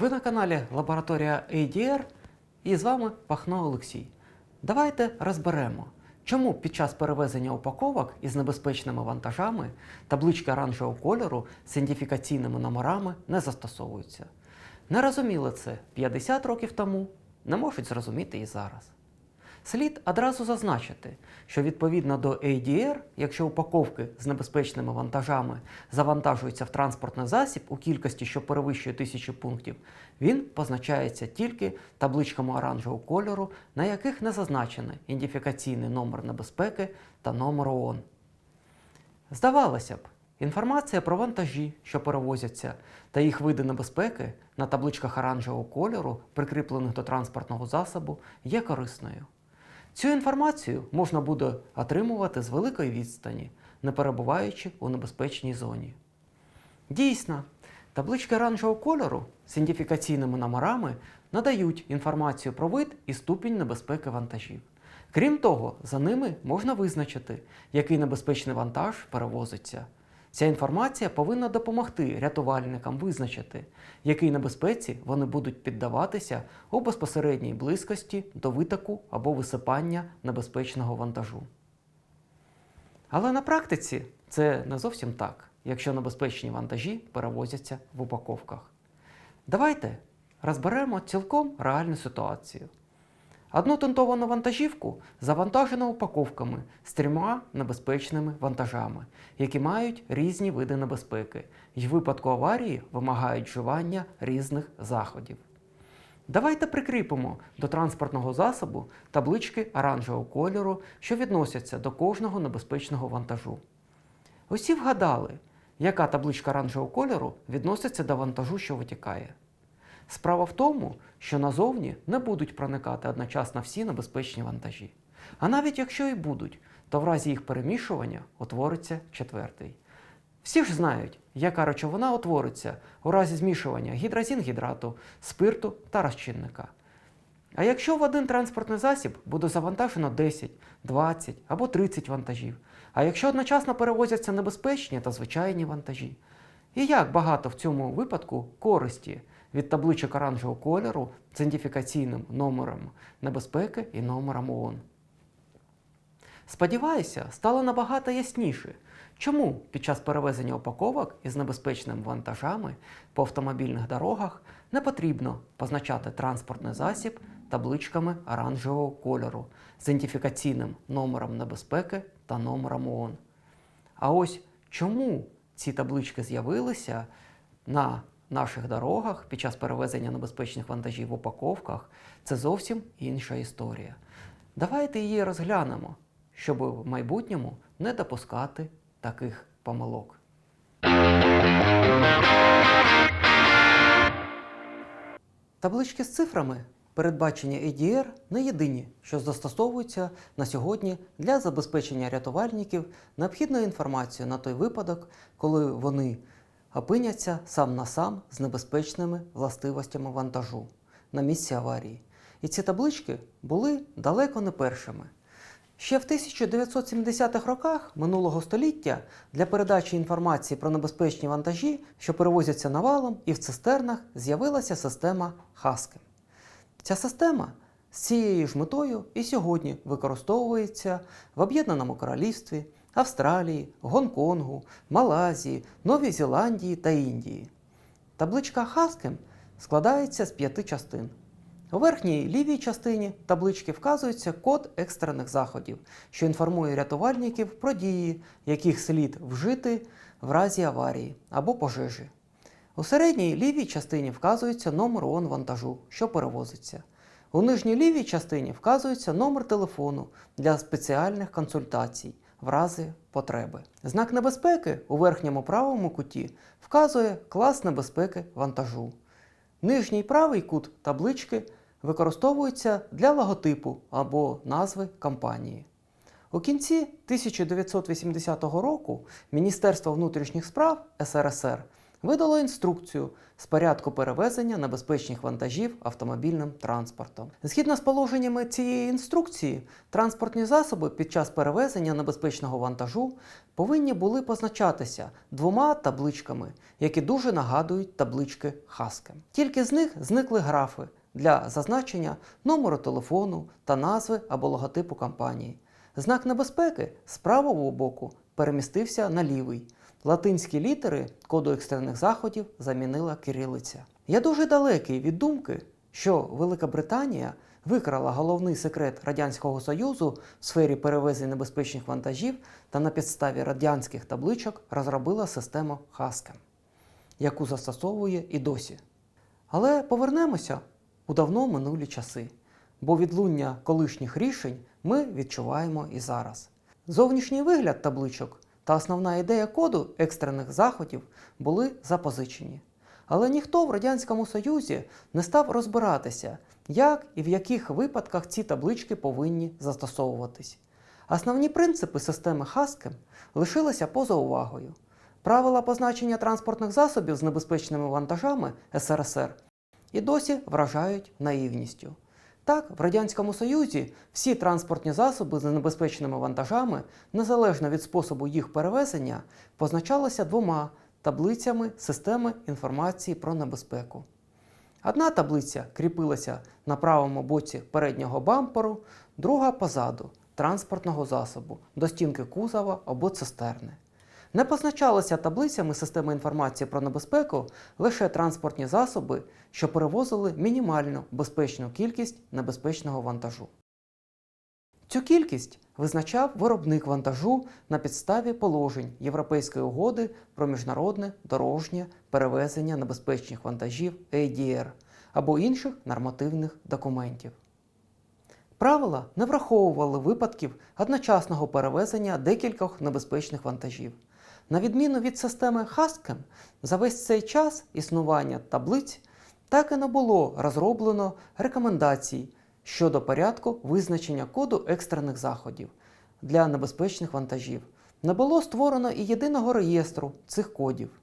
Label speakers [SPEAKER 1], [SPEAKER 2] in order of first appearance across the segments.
[SPEAKER 1] Ви на каналі Лабораторія ADR і з вами Пахно Олексій. Давайте розберемо, чому під час перевезення упаковок із небезпечними вантажами таблички оранжевого кольору з ідентифікаційними номерами не застосовуються. Не розуміли це 50 років тому, не можуть зрозуміти і зараз. Слід одразу зазначити, що відповідно до ADR, якщо упаковки з небезпечними вантажами завантажуються в транспортний засіб у кількості, що перевищує тисячу пунктів, він позначається тільки табличками оранжевого кольору, на яких не зазначений ідентифікаційний номер небезпеки та номер ООН. Здавалося б, інформація про вантажі, що перевозяться, та їх види небезпеки на табличках оранжевого кольору, прикріплених до транспортного засобу, є корисною. Цю інформацію можна буде отримувати з великої відстані, не перебуваючи у небезпечній зоні. Дійсно, таблички оранжевого кольору з ідентифікаційними номерами надають інформацію про вид і ступінь небезпеки вантажів. Крім того, за ними можна визначити, який небезпечний вантаж перевозиться. Ця інформація повинна допомогти рятувальникам визначити, якій небезпеці вони будуть піддаватися у безпосередній близькості до витоку або висипання небезпечного вантажу. Але на практиці це не зовсім так, якщо небезпечні вантажі перевозяться в упаковках. Давайте розберемо цілком реальну ситуацію. Одну тонтовану вантажівку завантажено упаковками з трьома небезпечними вантажами, які мають різні види небезпеки і в випадку аварії вимагають вживання різних заходів. Давайте прикріпимо до транспортного засобу таблички оранжевого кольору, що відносяться до кожного небезпечного вантажу. Усі вгадали, яка табличка оранжевого кольору відноситься до вантажу, що витікає. Справа в тому, що назовні не будуть проникати одночасно всі небезпечні вантажі. А навіть якщо і будуть, то в разі їх перемішування утвориться четвертий. Всі ж знають, яка речовина утвориться у разі змішування гідрозінгідрату, спирту та розчинника. А якщо в один транспортний засіб буде завантажено 10, 20 або 30 вантажів, а якщо одночасно перевозяться небезпечні та звичайні вантажі, і як багато в цьому випадку користі від табличок оранжевого кольору з ідентифікаційним номером небезпеки і номером ООН. Сподіваюся, стало набагато ясніше, чому під час перевезення упаковок із небезпечними вантажами по автомобільних дорогах не потрібно позначати транспортний засіб табличками оранжевого кольору з ідентифікаційним номером небезпеки та номером ООН. А ось чому ці таблички з'явилися на наших дорогах під час перевезення небезпечних вантажів в упаковках, це зовсім інша історія. Давайте її розглянемо, щоб в майбутньому не допускати таких помилок. Таблички з цифрами, передбачені ADR, не єдині, що застосовуються на сьогодні для забезпечення рятувальників необхідною інформацією на той випадок, коли вони опиняться сам на сам з небезпечними властивостями вантажу на місці аварії. І ці таблички були далеко не першими. Ще в 1970-х роках минулого століття для передачі інформації про небезпечні вантажі, що перевозяться навалом і в цистернах, з'явилася система Хаскем. Ця система з цією ж метою і сьогодні використовується в Об'єднаному Королівстві, Австралії, Гонконгу, Малайзії, Новій Зеландії та Індії. Табличка Хаскем складається з п'яти частин. У верхній лівій частині таблички вказується код екстрених заходів, що інформує рятувальників про дії, яких слід вжити в разі аварії або пожежі. У середній лівій частині вказується номер ООН вантажу, що перевозиться. У нижній лівій частині вказується номер телефону для спеціальних консультацій в разі потреби. Знак небезпеки у верхньому правому куті вказує клас небезпеки вантажу. Нижній правий кут таблички використовується для логотипу або назви компанії. У кінці 1980 року Міністерство внутрішніх справ СРСР видало інструкцію з порядку перевезення небезпечних вантажів автомобільним транспортом. Згідно з положеннями цієї інструкції, транспортні засоби під час перевезення небезпечного вантажу повинні були позначатися двома табличками, які дуже нагадують таблички Хаскем. Тільки з них зникли графи для зазначення номеру телефону та назви або логотипу компанії. Знак небезпеки з правого боку перемістився на лівий. Латинські літери коду екстрених заходів замінила кирилиця. Я дуже далекий від думки, що Велика Британія викрала головний секрет Радянського Союзу в сфері перевезень небезпечних вантажів та на підставі радянських табличок розробила систему Хаскем, яку застосовує і досі. Але повернемося у давно минулі часи, бо відлуння колишніх рішень ми відчуваємо і зараз. Зовнішній вигляд табличок та основна ідея коду екстрених заходів були запозичені. Але ніхто в Радянському Союзі не став розбиратися, як і в яких випадках ці таблички повинні застосовуватись. Основні принципи системи Хаскем лишилися поза увагою. Правила позначення транспортних засобів з небезпечними вантажами СРСР і досі вражають наївністю. Так, в Радянському Союзі всі транспортні засоби з небезпечними вантажами, незалежно від способу їх перевезення, позначалися двома таблицями системи інформації про небезпеку. Одна таблиця кріпилася на правому боці переднього бамперу, друга позаду транспортного засобу до стінки кузова або цистерни. Не позначалися таблицями системи інформації про небезпеку лише транспортні засоби, що перевозили мінімальну безпечну кількість небезпечного вантажу. Цю кількість визначав виробник вантажу на підставі положень Європейської угоди про міжнародне дорожнє перевезення небезпечних вантажів ADR або інших нормативних документів. Правила не враховували випадків одночасного перевезення декількох небезпечних вантажів. На відміну від системи Haskell, за весь цей час існування таблиць так і не було розроблено рекомендацій щодо порядку визначення коду екстрених заходів для небезпечних вантажів. Не було створено і єдиного реєстру цих кодів.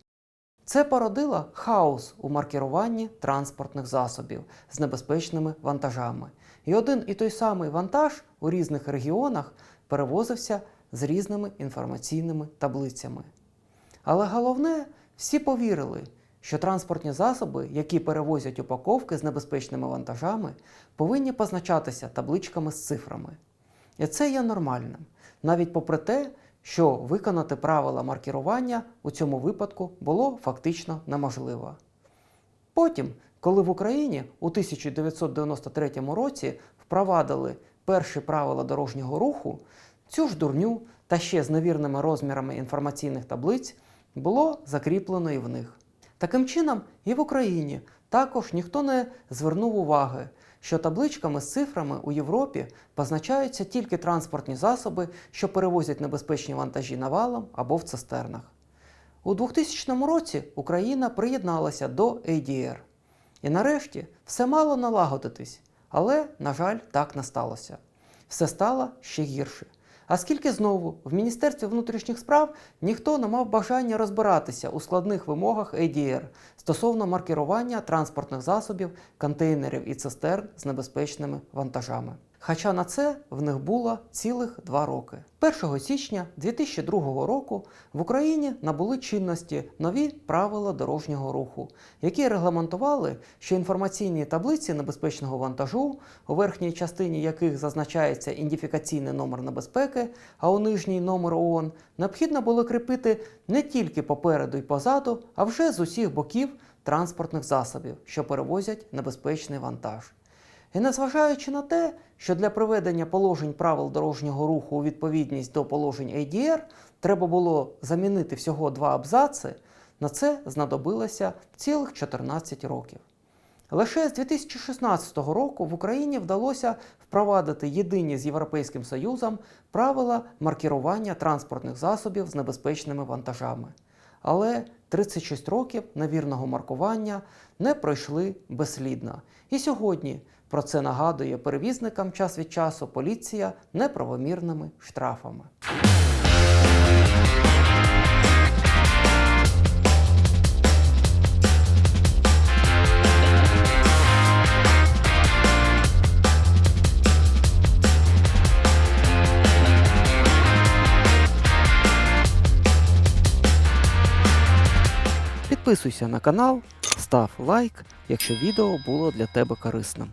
[SPEAKER 1] Це породило хаос у маркіруванні транспортних засобів з небезпечними вантажами. І один і той самий вантаж у різних регіонах перевозився з різними інформаційними таблицями. Але головне, всі повірили, що транспортні засоби, які перевозять упаковки з небезпечними вантажами, повинні позначатися табличками з цифрами. І це є нормальним, навіть попри те, що виконати правила маркірування у цьому випадку було фактично неможливо. Потім, коли в Україні у 1993 році впровадили перші правила дорожнього руху, цю ж дурню та ще з невірними розмірами інформаційних таблиць було закріплено і в них. Таким чином, і в Україні також ніхто не звернув уваги, що табличками з цифрами у Європі позначаються тільки транспортні засоби, що перевозять небезпечні вантажі навалом або в цистернах. У 2000 році Україна приєдналася до ADR. І нарешті все мало налагодитись, але, на жаль, так не сталося. Все стало ще гірше. А скільки знову в Міністерстві внутрішніх справ ніхто не мав бажання розбиратися у складних вимогах ADR стосовно маркірування транспортних засобів, контейнерів і цистерн з небезпечними вантажами. Хоча на це в них було цілих два роки. 1 січня 2002 року в Україні набули чинності нові правила дорожнього руху, які регламентували, що інформаційні таблиці небезпечного вантажу, у верхній частині яких зазначається ідентифікаційний номер небезпеки, а у нижній номер ООН, необхідно було кріпити не тільки попереду і позаду, а вже з усіх боків транспортних засобів, що перевозять небезпечний вантаж. І незважаючи на те, що для приведення положень правил дорожнього руху у відповідність до положень ADR треба було замінити всього два абзаци, на це знадобилося цілих 14 років. Лише з 2016 року в Україні вдалося впровадити єдині з Європейським Союзом правила маркірування транспортних засобів з небезпечними вантажами. Але 36 років невірного маркування не пройшли безслідно. І сьогодні про це нагадує перевізникам час від часу поліція неправомірними штрафами. Підписуйся на канал, став лайк, якщо відео було для тебе корисним.